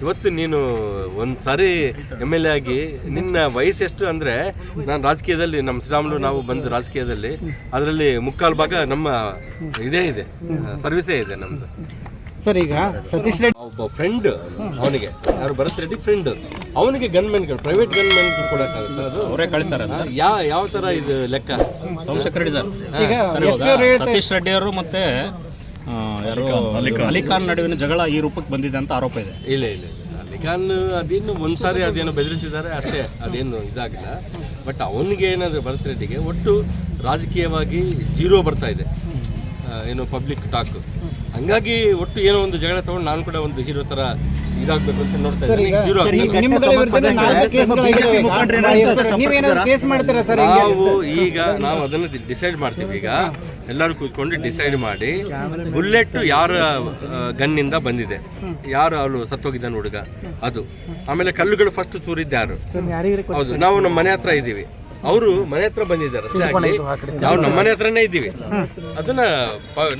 ಇವತ್ತು ನೀನು ಒಂದು ಸಾರಿ ಎಂ ಎಲ್ ಎ ಆಗಿ ನಿನ್ನ ವಯಸ್ಸು ಎಷ್ಟು ಅಂದರೆ ನಾನು ರಾಜಕೀಯದಲ್ಲಿ ನಮ್ಮ ಶ್ರೀರಾಮುಲು ನಾವು ಬಂದು ರಾಜಕೀಯದಲ್ಲಿ ಅದರಲ್ಲಿ ಮುಕ್ಕಾಲು ಭಾಗ ನಮ್ಮ ಇದೇ ಇದೆ ಸರ್ವಿಸೇ ಇದೆ ನಮ್ಮದು ಸರ್ ಈಗ ಸತೀಶ್ ರೆಡ್ಡಿ ಒಬ್ಬ ಫ್ರೆಂಡ್ ಅವನಿಗೆ ಯಾರು ಭರತ್ ರೆಡ್ಡಿ ಫ್ರೆಂಡ್ ಅವನಿಗೆ ಗನ್ಮೆನ್ಗಳು ಪ್ರೈವೇಟ್ ಗನ್ಮೆನ್ಗಳು ಕೊಡೋಕ್ಕಾಗುತ್ತೆ ಅದು? ಅವರೇ ಕಳಿಸ್ತಾರ ಯಾವ ಯಾವ ಥರ ಇದು ಲೆಕ್ಕ? ಸೋಮಶೇಖರ್ ರೆಡ್ಡಿ ಸರ್. ಈಗ ಸರ್ ಸತೀಶ್ ರೆಡ್ಡಿ ಅವರು ಮತ್ತೆ ಯಾರು ಅಲಿಖಾನ್. ನಡುವಿನ ಜಗಳ ಈ ರೂಪಕ್ಕೆ ಬಂದಿದೆ ಅಂತ ಆರೋಪ ಇದೆ. ಇಲ್ಲ ಇಲ್ಲ ಅಲಿಖಾನ್ ಅದೇನು ಒಂದ್ಸಾರಿ ಅದೇನು ಬೆದರಿಸಿದ್ದಾರೆ ಅಷ್ಟೇ. ಅದೇನು ಇದಾಗಿಲ್ಲ. ಬಟ್ ಅವನಿಗೆ ಏನಾದರೂ ಭರತ್ ರೆಡ್ಡಿಗೆ ಒಟ್ಟು ರಾಜಕೀಯವಾಗಿ ಜೀರೋ ಬರ್ತಾ ಇದೆ. ಏನು ಪಬ್ಲಿಕ್ ಟಾಕ್. ಹಂಗಾಗಿ ಒಟ್ಟು ಏನೋ ಒಂದು ಜಗಳ ತಗೊಂಡು ನಾನು ಕೂಡ ಒಂದು ಹೀರೋ ತರ ಇದಾಗಬೇಕು ಅಂತ ನೋಡ್ತಾ ಇದ್ದೀನಿ. ಜೀರೋ ನಿಮ್ಮಗಳ ವಿರುದ್ಧ ನಾಲ್ಕು ಕೇಸ್ಗಳಿದಾವೆ. ನೀವೇನಾದ್ರು ಕೇಸ್ ಮಾಡ್ತೀರಾ ಸರ್ ಹಿಂಗೆ? ನಾವು ಈಗ ನಾವು ಅದನ್ನ ಡಿಸೈಡ್ ಮಾಡ್ತೀವಿ. ಈಗ ಎಲ್ಲರೂ ಕೂತ್ಕೊಂಡು ಡಿಸೈಡ್ ಮಾಡಿ ಬುಲೆಟ್ ಯಾರ ಗನ್ನಿಂದ ಬಂದಿದೆ. ಯಾರು ಅವಳು ಸತ್ತೋಗಿದ್ದಾನೆ ಹುಡುಗ? ಅದು. ಆಮೇಲೆ ಕಲ್ಲುಗಳು ಫಸ್ಟ್ ತೂರಿದ್ದು ಯಾರು? ಹೌದು. ನಾವು ನಮ್ಮ ಮನೆ ಹತ್ರ ಇದ್ದೀವಿ. ಅವರು ಮನೆ ಹತ್ರ ಬಂದಿದ್ದಾರೆ ನಾವು ನಮ್ಮ ಮನೆ ಹತ್ರನೇ ಇದ್ದೀವಿ. ಅದನ್ನ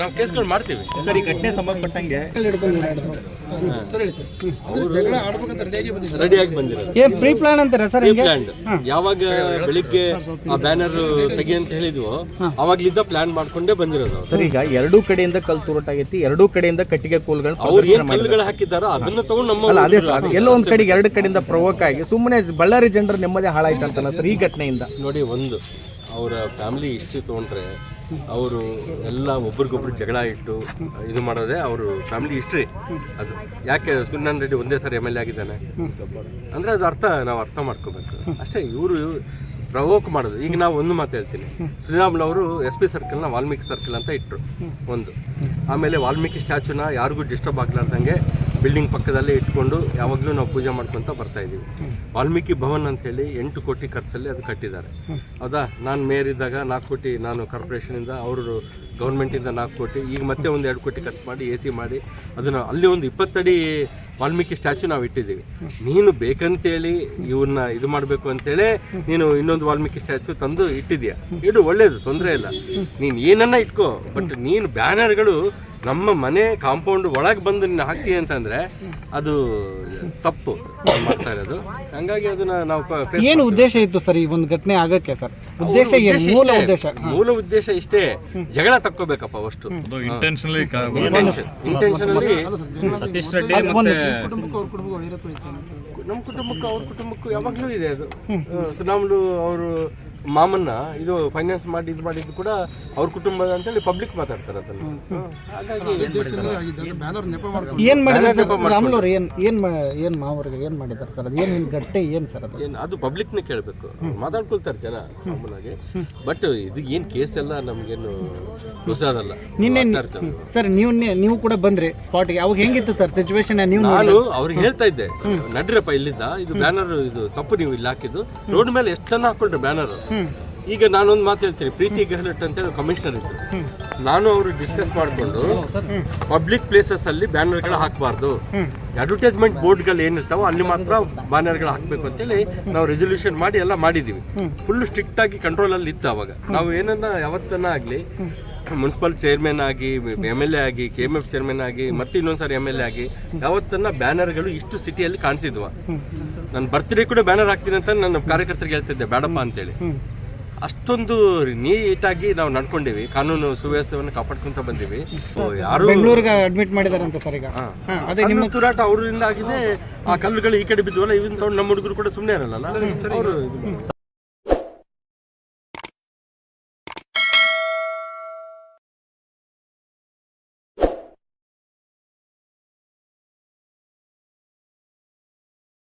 ನಾವು ಕೇಸ್ಗಳು ಮಾಡ್ತೀವಿ. ಸರ್ ಈ ಘಟನೆ ಸಂಬಂಧಪಟ್ಟಂಗೆ ರೆಡಿಯಾಗಿ ಬಂದಿರೋದು. ಏನ್ ಪ್ರೀ ಪ್ಲಾನ್ ಅಂತಾರೆ ಸರ್ ಯಾವಾಗ ಬೆಳಿಗ್ಗೆ ಆ ಬ್ಯಾನರ್ ತೆಗಿ ಅಂತ ಹೇಳಿದ್ವೋ ಅವಾಗ್ಲಿದ್ದ ಪ್ಲಾನ್ ಮಾಡ್ಕೊಂಡೇ ಬಂದಿರೋದು. ಸರ್ ಈಗ ಎರಡೂ ಕಡೆಯಿಂದ ಕಲ್ ತೂರಾಟಾಗೈತಿ ಎರಡೂ ಕಡೆಯಿಂದ ಕಟ್ಟಿಗೆ ಕೋಲ್ಗಳು ಅವ್ರು ಏನ್ ಕಲ್ಲುಗಳು ಹಾಕಿದಾರೋ ಅದನ್ನ ತಗೊಂಡು ನಮ್ಮ ಅಲ್ಲ ಅದೇ ಎಲ್ಲೋ ಒಂದ್ ಕಡೆಗೆ ಎರಡು ಕಡೆಯಿಂದ ಪ್ರವೋಕ್ ಆಗಿ ಸುಮ್ಮನೆ ಬಳ್ಳಾರಿ ಜನರ ನೆಮ್ಮದಿ ಹಾಳಾಯ್ತಂತಲ್ಲ ಸರ್ ಈ ಘಟನೆಯಿಂದ. ನೋಡಿ ಒಂದು, ಅವರ ಫ್ಯಾಮಿಲಿ ಹಿಸ್ಟ್ರಿ ತೊಗೊಂಡ್ರೆ ಅವರು ಎಲ್ಲ ಒಬ್ರಿಗೊಬ್ರು ಜಗಳ ಇಟ್ಟು ಇದು ಮಾಡೋದೇ ಅವರು ಫ್ಯಾಮಿಲಿ ಹಿಸ್ಟ್ರಿ. ಅದು ಯಾಕೆ ಸುನ್ನಾನ್ ರೆಡ್ಡಿ ಒಂದೇ ಸಾರಿ ಎಂ ಎಲ್ ಎ ಆಗಿದ್ದಾನೆ? ಅಂದರೆ ಅದು ಅರ್ಥ, ನಾವು ಅರ್ಥ ಮಾಡ್ಕೋಬೇಕು. ಅಷ್ಟೇ, ಇವರು ಪ್ರವೋಕ್ ಮಾಡೋದು. ಈಗ ನಾವು ಒಂದು ಮಾತು ಹೇಳ್ತೀನಿ. ಶ್ರೀರಾಮುಲು ಅವರು ಎಸ್ ಪಿ ಸರ್ಕಲ್ನ ವಾಲ್ಮೀಕಿ ಸರ್ಕಲ್ ಅಂತ ಇಟ್ಟರು ಒಂದು. ಆಮೇಲೆ ವಾಲ್ಮೀಕಿ ಸ್ಟ್ಯಾಚುನ ಯಾರಿಗೂ ಡಿಸ್ಟರ್ಬ್ ಆಗ್ಲಾರ್ದಂಗೆ ಬಿಲ್ಡಿಂಗ್ ಪಕ್ಕದಲ್ಲೇ ಇಟ್ಕೊಂಡು ಯಾವಾಗಲೂ ನಾವು ಪೂಜೆ ಮಾಡ್ಕೊತ ಬರ್ತಾ ಇದ್ದೀವಿ. ವಾಲ್ಮೀಕಿ ಭವನ್ ಅಂತ ಹೇಳಿ ಎಂಟು ಕೋಟಿ ಖರ್ಚಲ್ಲಿ ಅದು ಕಟ್ಟಿದ್ದಾರೆ. ಹೌದಾ? ನಾನು ಮೇಯರ್ ಇದ್ದಾಗ ನಾಲ್ಕು ಕೋಟಿ ನಾನು ಕಾರ್ಪೊರೇಷನಿಂದ ಅವರು ಗೌರ್ಮೆಂಟಿಂದ ನಾಲ್ಕು ಕೋಟಿ, ಈಗ ಮತ್ತೆ ಒಂದು ಎರಡು ಕೋಟಿ ಖರ್ಚು ಮಾಡಿ ಎ ಸಿ ಮಾಡಿ ಅದನ್ನು ಅಲ್ಲಿ ಒಂದು ಇಪ್ಪತ್ತಡಿ ವಾಲ್ಮೀಕಿ ಸ್ಟ್ಯಾಚು ನಾವು ಇಟ್ಟಿದ್ದೀವಿ. ನೀನು ಬೇಕಂತೇಳಿ ಇವನ್ನ ಇದು ಮಾಡಬೇಕು ಅಂತೇಳಿ ನೀನು ಇನ್ನೊಂದು ವಾಲ್ಮೀಕಿ ಸ್ಟ್ಯಾಚು ತಂದು ಇಟ್ಟಿದ್ಯಾ ಇಡು ಒಳ್ಳೇದು, ತೊಂದರೆ ಇಲ್ಲ. ನೀನು ಏನನ್ನ ಇಟ್ಕೋ ಬಟ್ ನೀನು ಬ್ಯಾನರ್ಗಳು ನಮ್ಮ ಮನೆ ಕಾಂಪೌಂಡ್ ಒಳಗೆ ಬಂದು ನೀನು ಹಾಕ್ತೀಯ ಅಂತಂದ್ರೆ ಅದು ತಪ್ಪು ನಾವ್ ಮಾಡ್ತಾ ಇರೋದು. ಹಂಗಾಗಿ ಅದನ್ನ ನಾವು face ಏನು ಉದ್ದೇಶ ಇತ್ತು ಸರ್ ಈ ಒಂದು ಘಟನೆ ಆಗಕ್ಕೆ ಸರ್? ಉದ್ದೇಶ ಏನು? ಮೂಲ ಉದ್ದೇಶ? ಮೂಲ ಉದ್ದೇಶ ಇಷ್ಟೇ. ಜಗಳ ತಕ್ಕೋಬೇಕಪ್ಪ ಅಷ್ಟು. ಇಂಟೆನ್ಷನಲಿ ಇಂಟೆನ್ಷನಲ್ಲಿ ಸತೀಶ್ ರೆಡ್ಡಿ ಮತ್ತೆ ನಮ್ಮ ಕುಟುಂಬಕ್ಕೂ ಅವ್ರ ಕುಟುಂಬಕ್ಕೂ ಯಾವಾಗಲೂ ಇದೆ ಅದು. ಸುನಾಮ್ಲು ಅವರು ಮಾಮನ್ನ ಇದು ಫೈನಾನ್ಸ್ ಮಾಡಿ ಇದು ಮಾಡಿದ್ದು ಕೂಡ ಅವ್ರ ಕುಟುಂಬದ ಅಂತೇಳಿ ಪಬ್ಲಿಕ್ ಮಾತಾಡ್ತಾರೆ ಅದನ್ನು. ಹಾಗಾಗಿ ಏನ್ ಮಾಡಿದ್ರೆ ಸರ್? ರಾಮುಲ್ ಅವ್ರು ಏನ್ ಏನ್ ಮಾ- ಏನ್ ಮಾವರಿಗೆ ಏನ್ ಮಾಡಿದ್ದಾರೆ ಸರ್? ಅದು ಏನ್ ಗಟ್ಟೆ ಏನ್ ಸರ್ ಅದು? ಏನು ಅದು ಪಬ್ಲಿಕ್ನ ಕೇಳಬೇಕು. ಮಾತಾಡ್ಕೊಳ್ತಾರೆ ಜನ ಮಾಮೂಲಾಗಿ. ಬಟ್ ಇದು ಏನು ಕೇಸ್ ಎಲ್ಲ ನಮಗೇನು ಹೊಸದಲ್ಲ ನಿನ್ನೆ. ಸರ್ ನೀವು ನೀವು ಕೂಡ ಬಂದ್ರಿ ಸ್ಪಾಟ್ಗೆ ಅವಾಗ ಹೆಂಗಿತ್ತು ಸರ್ ಸಿಚುವೇಶನ್ ನೀವು ನಾನು ಅವ್ರಿಗೆ ಹೇಳ್ತಾ ಇದ್ದೆ. ನಡ್ರಪ್ಪ ಇಲ್ಲಿದ್ದ ಇದು ಬ್ಯಾನರ್ ಇದು ತಪ್ಪು ನೀವು ಇಲ್ಲಿ ಹಾಕಿದ್ದು. ರೋಡ್ ಮೇಲೆ ಎಷ್ಟನ್ನ ಹಾಕೊಂಡ್ರೆ ಬ್ಯಾನರ್ ಈಗ ನಾನೊಂದು ಮಾತು ಹೇಳ್ತೀನಿ. ಪ್ರೀತಿ ಗೆಹ್ಲಟ್ ಅಂತ ಹೇಳಿ ಕಮಿಷನರ್ ಇದ್ದರು ನಾನು ಅವರು ಡಿಸ್ಕಸ್ ಮಾಡಿಕೊಂಡು ಪಬ್ಲಿಕ್ ಪ್ಲೇಸಸ್ ಅಲ್ಲಿ ಬ್ಯಾನರ್ಗಳು ಹಾಕಬಾರ್ದು. ಅಡ್ವರ್ಟೈಸ್ಮೆಂಟ್ ಬೋರ್ಡ್ಗಳು ಏನಿರ್ತಾವೋ ಅಲ್ಲಿ ಮಾತ್ರ ಬ್ಯಾನರ್ಗಳು ಹಾಕಬೇಕು ಅಂತೇಳಿ ನಾವು ರೆಸೊಲ್ಯೂಷನ್ ಮಾಡಿ ಎಲ್ಲ ಮಾಡಿದ್ದೀವಿ ಫುಲ್ ಸ್ಟ್ರಿಕ್ಟ್ ಆಗಿ ಕಂಟ್ರೋಲ್ ಅಲ್ಲಿ ಇತ್ತು ಅವಾಗ. ನಾವು ಏನನ್ನ ಯಾವತ್ತನ್ನ ಆಗಲಿ ಮುನ್ಸಿಪಲ್ ಚೇರ್ಮನ್ ಆಗಿ ಎಂ ಎಲ್ ಎ ಆಗಿ ಕೆ ಎಂ ಎಫ್ ಚೇರ್ಮನ್ ಆಗಿ ಮತ್ತೆ ಇನ್ನೊಂದ್ಸರಿ ಎಂ ಎಲ್ ಎ ಆಗಿ ಯಾವತ್ತನ್ನ ಬ್ಯಾನರ್ಗಳು ಇಷ್ಟು ಸಿಟಿಯಲ್ಲಿ ಕಾಣಿಸಿದ್ವ. ನನ್ನ ಬರ್ತ್ಡೇ ಕೂಡ ಬ್ಯಾನರ್ ಹಾಕ್ತೀನಿ ಅಂತ ನನ್ನ ಕಾರ್ಯಕರ್ತರಿಗೆ ಹೇಳ್ತಿದ್ದೆ ಬೇಡಪ್ಪ ಅಂತೇಳಿ. ಅಷ್ಟೊಂದು ನೀಟಾಗಿ ನಾವು ನಡ್ಕೊಂಡಿವಿ ಕಾನೂನು ಸುವ್ಯವಸ್ಥೆಯನ್ನು ಕಾಪಾಡ್ಕೊಂತ ಬಂದಿವಿ. ಯಾರು ಅಡ್ಮಿಟ್ ಮಾಡಿದಾರಂತೆ ಸರ್ ಈಗ. ಅದೇ ನಿಮ್ಮ ತುರಾಟ ಅವರಿಂದ ಆಗಿದೆ ಆ ಕಲ್ಲುಗಳು ಈ ಕಡೆ ಬಿದ್ವಲ್ಲ ಇವನ್ ತಗೊಂಡು ನಮ್ಮ ಹುಡುಗರು ಕೂಡ ಸುಮ್ಮನೆ ಇರಲ್ಲ